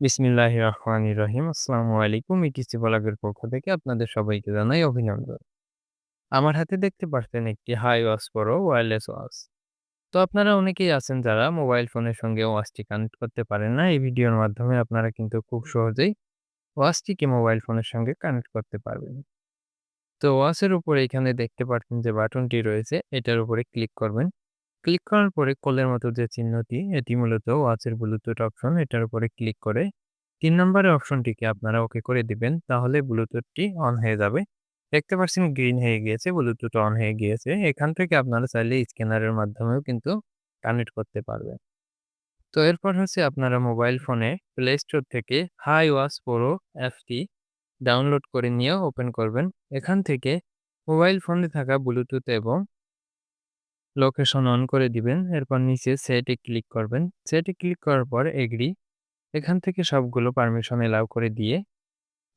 বিসমিল্লাহির রহমানির রহিম। আসসালামু আলাইকুম। ইটিসি ব্লগের পক্ষ থেকে আপনাদের সবাইকে জানাই অভিনন্দন। আমার হাতে দেখতে পাচ্ছেন একটি hi watch pro wireless watch. তো আপনারা অনেকেই আছেন যারা মোবাইল ফোনের সঙ্গে ওয়াচটি কানেক্ট করতে পারেন না। এই ভিডিওর মাধ্যমে আপনারা কিন্তু খুব সহজেই ওয়াচটিকে মোবাইল ফোনের সঙ্গে কানেক্ট করতে পারবেন। তো ওয়াচের উপরে এখানে দেখতে পাচ্ছেন যে বাটনটি রয়েছে, এটার উপরে ক্লিক করবেন। ক্লিক করার পরে কলের মতো যে চিহ্নটি, এটি মূলত ওয়াচের ব্লুটুথ অপশন, এটার উপরে ক্লিক করে তিন নম্বরের অপশনটিকে আপনারা ওকে করে দিবেন, তাহলে ব্লুটুথটি অন হয়ে যাবে। দেখতে পাচ্ছেন গ্রিন হয়ে গিয়েছে, ব্লুটুথ অন হয়ে গিয়েছে। এখান থেকে আপনারা চাইলে স্ক্যানারের মাধ্যমেও কিন্তু কানেক্ট করতে পারবেন। তো এরপর হচ্ছে আপনারা মোবাইল ফোনে প্লে স্টোর থেকে হাই ওয়াচ প্রো অ্যাপটি ডাউনলোড করে নিয়ে ওপেন করবেন। এখান থেকে মোবাইল ফোনে থাকা ব্লুটুথ এবং লোকেশন অন করে দিবেন। এরপর নিচে সেটে ক্লিক করবেন। সেটে ক্লিক করার পর এগ্রি। এখান থেকে সবগুলো পারমিশন এলাও করে দিয়ে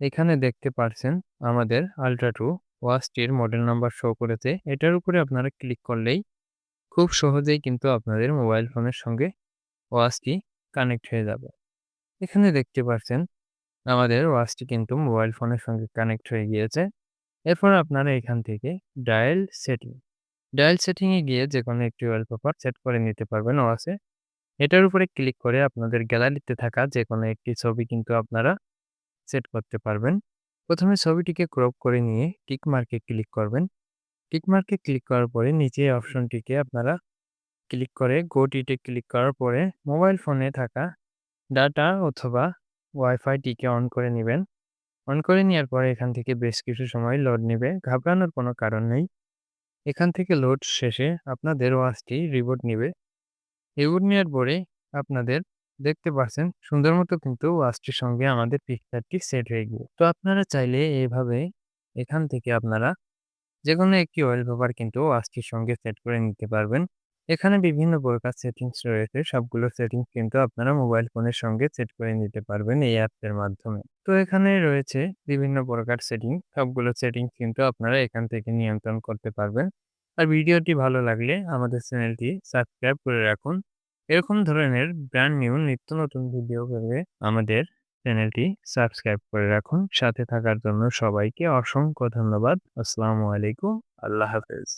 এখানে দেখতে পারছেন আমাদের আল্ট্রা টু ওয়াচটির মডেল নাম্বার শো করেছে। এটার উপরে আপনারা ক্লিক করলেই খুব সহজেই কিন্তু আপনাদের মোবাইল ফোনের সঙ্গে ওয়াচটি কানেক্ট হয়ে যাবে। এখানে দেখতে পাচ্ছেন আমাদের ওয়াচটি কিন্তু মোবাইল ফোনের সঙ্গে কানেক্ট হয়ে গিয়েছে। এরপর আপনারা এখান থেকে ডায়াল সেটিং ডায়াল সেটিংয়ে গিয়ে যেকোনো একটি ওয়ালপেপার সেট করে নিতে পারবেন ওয়াচে। এটার উপরে ক্লিক করে আপনাদের গ্যালারিতে থাকা যেকোনো একটি ছবি কিন্তু আপনারা সেট করতে পারবেন। প্রথমে ছবিটিকে ক্রপ করে নিয়ে টিক মার্কে ক্লিক করবেন। টিক মার্কে ক্লিক করার পরে নিচে অপশনটিকে আপনারা ক্লিক করে গো টিতে ক্লিক করার পরে মোবাইল ফোনে থাকা ডাটা অথবা ওয়াইফাইটিকে অন করে নিবেন। অন করে নেওয়ার পরে এখান থেকে বেশ কিছু সময় লোড নিবে। ঘাবড়ানোর কোনো কারণ নেই। এখান থেকে লোড শেষে আপনাদের ওয়াচটি রিবোট নেবে রিবোট নেওয়ার পরে আপনাদের দেখতে পাচ্ছেন সুন্দর মতো কিন্তু ওয়াচটির সঙ্গে আমাদের পিকচারটি সেট হয়ে গিয়ে তো আপনারা চাইলে এভাবে এখান থেকে আপনারা যে কোনো একটি অয়েল পেপার কিন্তু ওয়াচটির সঙ্গে সেট করে নিতে পারবেন। এখানে বিভিন্ন প্রকার সেটিংস রয়েছে। সবগুলো সেটিংস কিন্তু আপনারা মোবাইল ফোনের সঙ্গে সেট করে নিতে পারবেন এই অ্যাপসের মাধ্যমে। তো এখানে রয়েছে বিভিন্ন প্রকার সেটিং। সবগুলো সেটিংস কিন্তু আপনারা এখান থেকে নিয়ন্ত্রণ করতে পারবেন। আর ভিডিওটি ভালো লাগলে আমাদের চ্যানেলটি সাবস্ক্রাইব করে রাখুন। এরকম ধরনের ব্র্যান্ড নিউ নিত্য নতুন ভিডিও পেতে আমাদের চ্যানেলটি সাবস্ক্রাইব করে রাখুন। সাথে থাকার জন্য সবাইকে অসংখ্য ধন্যবাদ। আসসালামু আলাইকুম। আল্লাহ হাফেজ।